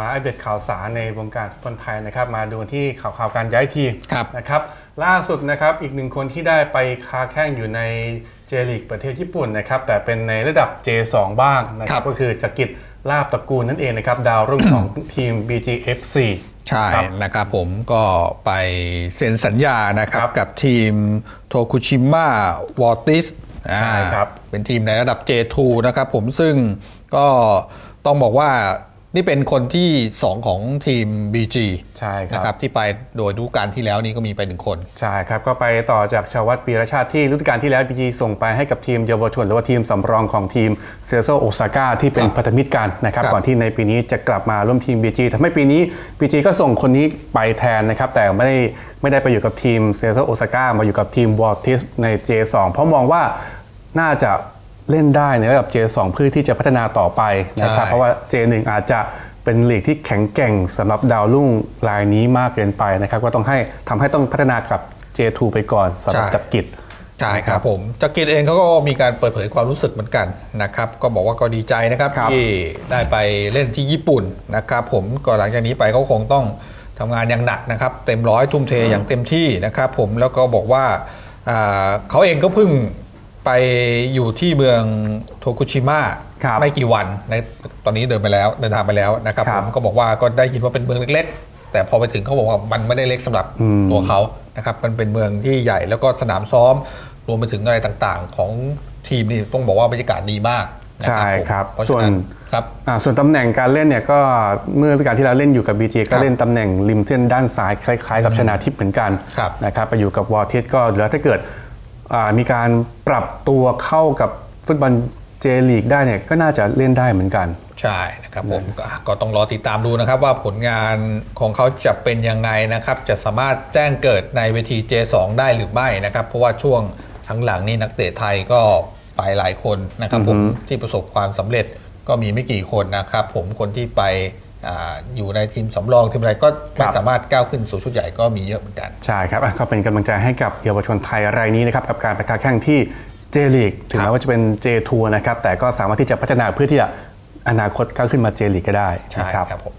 มาอัปเดตข่าวสารในวงการฟุตบอลไทยนะครับ มาดูที่ข่าวข่าวการย้ายทีมครับนะครับล่าสุดนะครับอีกหนึ่งคนที่ได้ไปค้าแข่งอยู่ในเจลีกประเทศญี่ปุ่นนะครับแต่เป็นในระดับ J2 บ้างนะคครัรับบก็คือจักริดลาบตระกูลนั่นเองนะครับดาวรุ่งของทีม BGFC ใช่ครับนะครับผมก็ไปเซ็นสัญญานะครับครับกับทีมโทคุชิมะวอติสใช่ครับเป็นทีมในระดับ J2 นะครับผมซึ่งก็ต้องบอกว่า นี่เป็นคนที่ 2 ของทีม BG ใช่คนะครัรับบที่ไปโดยฤดูกาลที่แล้วนี่ก็มีไปหนึ่งคน ใช่ครับ ก็ไปต่อจากชาววัดปีรชาติที่ฤดูกาลที่แล้วพีจีส่งไปให้กับทีมเยาวชนหรือว่าทีมสำรองของทีมเซโซโอซาก้าที่เป็นครับพันธมิตรกันนะครับครับ ก่อนที่ในปีนี้จะกลับมาร่วมทีม BG ทำให้ปีนี้ BG ก็ส่งคนนี้ไปแทนนะครับ แต่ไม่ได้ไม่ได้ไปอยู่กับทีมเซโซโอซาก้ามาอยู่กับทีมวอร์ติสใน J2 เพราะมองว่าน่าจะ เล่นได้ในระดับ J2 เพื่อที่จะพัฒนาต่อไปนะครับใช่เพราะว่า J1 อาจจะเป็นลีกที่แข็งแกร่งสำหรับดาวรุ่งรายนี้มากเกินไปนะครับ ก็ต้องให้ทำให้ต้องพัฒนากับ J2 ไปก่อนสำหรับใช่จักริดใช่ครับผมจักริดเองเขาก็มีการเปิดเผยความรู้สึกเหมือนกันนะครับ ก็บอกว่าก็ดีใจนะครับครับที่ได้ไปเล่นที่ญี่ปุ่นนะครับผมก็หลังจากนี้ไปเขาคงต้องทำงานอย่างหนักนะครับ เต็มร้อยทุ่มเทอย่างเต็มที่นะครับผมแล้วก็บอกว่าอ่าเขาเองก็เพิ่ง ไปอยู่ที่เมืองโทคุชิมะครับไม่กี่วันในตอนนี้เดินไปแล้วเดินทางไปแล้วนะครับครัผบมก็บอกว่าก็ได้ยินว่าเป็นเมืองเล็กๆ แต่พอไปถึงเขาบอกว่ามันไม่ได้เล็กสำหรับอืมตัวเขานะครับมันเป็นเมืองที่ใหญ่แล้วก็สนามซ้อม รวมไปถึงอะไรต่างๆ ของทีมนี่ต้องบอกว่าบรรยากาศดีมากนะใช่ครับผมเพราะส่วนฉะนั้นครับอ่าส่วนตำแหน่งการเล่นเนี่ยก็เมื่อฤดูกาลที่เราเล่นอยู่กับ BJ ก็ครับเล่นตำแหน่งริมเส้นด้านซ้ายคล้าย ๆ กับชนาทิพย์เหมือนกันครับนะครับไปอยู่กับวอร์เทสก็แล้วถ้าเกิดอ่า มีการปรับตัวเข้ากับฟุตบอลเจลีกได้เนี่ยก็น่าจะเล่นได้เหมือนกัน ใช่นะครับผมก็ก็ต้องรอติดตามดูนะครับ ว่าผลงานของเขาจะเป็นยังไงนะครับ จะสามารถแจ้งเกิดในเวที J2 ได้หรือไม่นะครับ เพราะว่าช่วงทั้งหลังนี่นักเตะไทยก็ไปหลายคนนะครับผมที่ประสบความสำเร็จก็มีไม่กี่คนนะครับ ผมคนที่ไป อาอยู่ในทีมสำรองทีมอะไรก็ไม่ครับสามารถก้าวขึ้นสู่ชุดใหญ่ก็มีเยอะเหมือนกัน ใช่ครับอะก็เป็นกำลังใจให้กับเยาวชนไทยรายนี้นะครับกับการไปค้าแข่งที่เจลีกถึงครับแม้ว่าจะเป็นเจทัวร์นะครับแต่ก็สามารถที่จะพัฒนาเพื่อที่จะอนาคตก้าวขึ้นมาเจลีกก็ได้ใช่นะครับครับผม